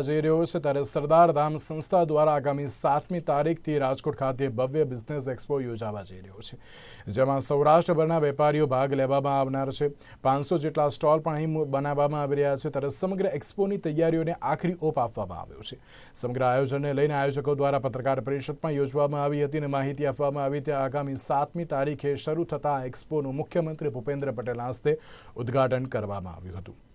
જઈ રહ્યો છે ત્યારે સરદાર ધામ સંસ્થા દ્વારા આગામી સાતમી તારીખથી રાજકોટ ખાતે ભવ્ય બિઝનેસ એક્સપો યોજાવા જઈ રહ્યો છે, જેમાં સૌરાષ્ટ્રભરના વેપારીઓ ભાગ લેવામાં આવનાર છે. પાંચસો જેટલા સ્ટોલ પણ અહીં બનાવવામાં આવી રહ્યા છે, ત્યારે સમગ્ર એક્સપોની તૈયારીઓને આખરી ઓપ આપવામાં આવ્યો છે. સમગ્ર આયોજનને લઈને આયોજકો દ્વારા પત્રકાર પરિષદ પણ યોજવામાં આવી હતી અને માહિતી આપવામાં આવી ત્યાં આગામી સાતમી તારીખે શરૂ થતા એક્સપોનું મુખ્યમંત્રી ભૂપેન્દ્ર પટેલના હસ્તે ઉદ્ઘાટન કરવામાં આવ્યું હતું.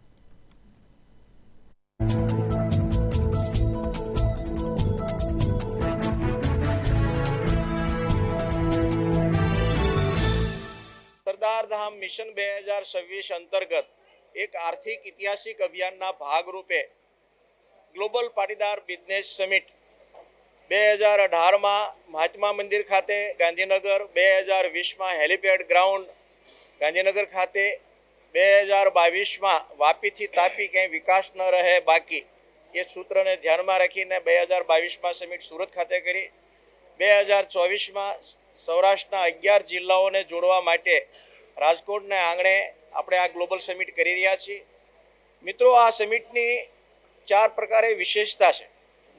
સરદાર ધામ મિશન બે હજાર છવ્વીસ અંતર્ગત એક આર્થિક ઐતિહાસિક અભિયાનના ભાગરૂપે ગ્લોબલ પાટીદાર બિઝનેસ સમિટ બે હજાર અઢારમાં મહાત્મા મંદિર ખાતે ગાંધીનગર, બે હજાર વીસમાં હેલિપેડ ગ્રાઉન્ડ ગાંધીનગર ખાતે, બે હજાર બાવીસમાં વાપીથી તાપી ક્યાંય વિકાસ ન રહે બાકી એ સૂત્રને ધ્યાનમાં રાખીને બે હજાર બાવીસમાં સમિટ સુરત ખાતે કરી. બે હજાર ચોવીસમાં સૌરાષ્ટ્રના અગિયાર જિલ્લાઓને જોડવા માટે રાજકોટના આંગણે આપણે આ ગ્લોબલ સમિટ કરી રહ્યા છીએ. મિત્રો, આ સમિટની ચાર પ્રકારે વિશેષતા છે.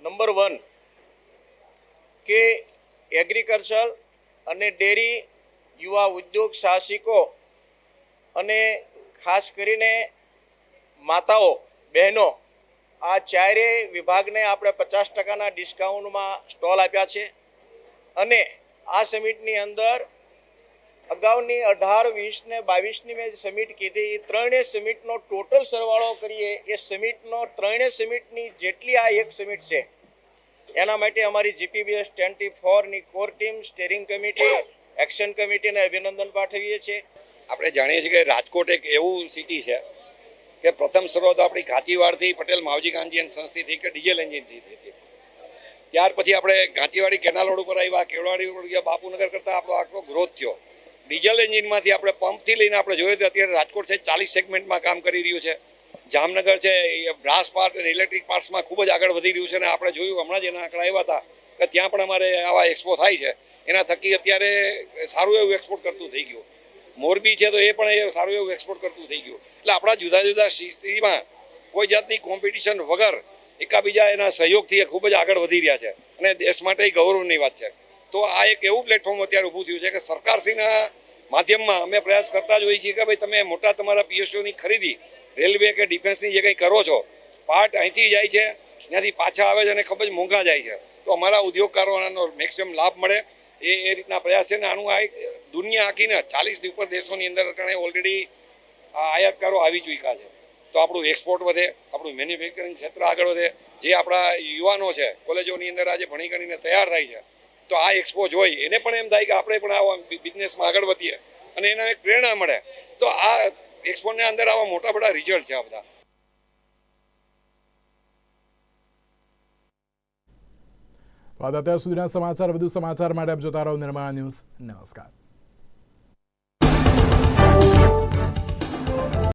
નંબર વન, કે એગ્રીકલ્ચર અને ડેરી યુવા ઉદ્યોગ સાહસિકો અને ખાસ કરીને માતાઓ, બહેનો, આ ચારેય વિભાગને આપણે પચાસ ટકાના ડિસ્કાઉન્ટમાં સ્ટોલ આપ્યા છે. અને આ સમિટની અંદર અગાઉની અઢાર, વીસ ને બાવીસની મેં સમિટ કીધી, એ ત્રણેય સમિટનો ટોટલ સરવાળો કરીએ, એ સમિટનો ત્રણેય સમિટની જેટલી આ એક સમિટ છે, એના માટે અમારી GPBS twenty ફોરની core team, steering committee, action કમિટીને અભિનંદન પાઠવીએ છીએ. આપણે જાણીએ છીએ કે રાજકોટ એક એવું સિટી છે કે પ્રથમ શરૂઆત આપણી ઘાંચીવાડથી પટેલ, માવજી કાંજીયન થઈ કે ડીઝલ એન્જિનથી થઈ હતી. ત્યાર પછી આપણે ઘાંચીવાડી કેનાલ રોડ ઉપર આવ્યા, કેવડાવાડી રોડ ગયા, બાપુનગર કરતાં આપણો આટલો ગ્રોથ થયો. ડીઝલ એન્જિનમાંથી આપણે પંપથી લઈને આપણે જોઈએ તો અત્યારે રાજકોટ છે ચાલીસ સેગમેન્ટમાં કામ કરી રહ્યું છે. જામનગર છે, એ બ્રાસ પાર્ટ અને ઇલેક્ટ્રિક પાર્ટ્સમાં ખૂબ જ આગળ વધી રહ્યું છે અને આપણે જોયું, હમણાં જ એના આંકડા આવ્યા હતા કે ત્યાં પણ અમારે આવા એક્સપો થાય છે. એના થકી અત્યારે સારું એવું એક્સપોર્ટ કરતું થઈ ગયું. મોરબી છે તો એ પણ એ સારું એવું એક્સપોર્ટ કરતું થઈ ગયું. એટલે આપણા જુદા જુદા સ્થિતિમાં કોઈ જાતની કોમ્પિટિશન વગર એકાબીજા એના સહયોગથી એ ખૂબ જ આગળ વધી રહ્યા છે. અને દેશ માટે ગૌરવની વાત છે. તો આ એક એવું પ્લેટફોર્મ અત્યારે ઊભું થયું છે કે સરકારશ્રીના માધ્યમમાં અમે પ્રયાસ કરતા જ હોઈએ છીએ કે ભાઈ તમે મોટા તમારા પીએસઓની ખરીદી, રેલવે કે ડિફેન્સની જે કંઈ કરો છો, પાર્ટ અહીંથી જાય છે, ત્યાંથી પાછા આવે છે અને ખૂબ જ મોંઘા જાય છે. તો અમારા ઉદ્યોગકારોનો મેક્સિમમ લાભ મળે. એ એ રીતના પ્રયાસ છે ને આનું આ દુનિયા આખીને ચાલીસથી ઉપર દેશોની અંદર અટાણે ઓલરેડી આ આયાતકારો આવી ચૂક્યા છે. તો આપણું એક્સપોર્ટ વધે, આપણું મેન્યુફેક્ચરિંગ ક્ષેત્ર આગળ વધે. જે આપણા યુવાનો છે, કોલેજોની અંદર આજે ભણી ગણીને તૈયાર થાય છે તો આ એક્સપોઝ હોય એને પણ એમ થાય કે આપણે પણ આવા બિઝનેસમાં આગળ વધીએ અને એને એક પ્રેરણા મળે. તો આ એક્સપોની અંદર આવા મોટા મોટા રિઝલ્ટ છે આ બધા. વાત અત્યાર સુધીના સમાચાર, વધુ સમાચાર માટે આપ જોતા રહો નિર્માણ ન્યૂઝ. નમસ્કાર.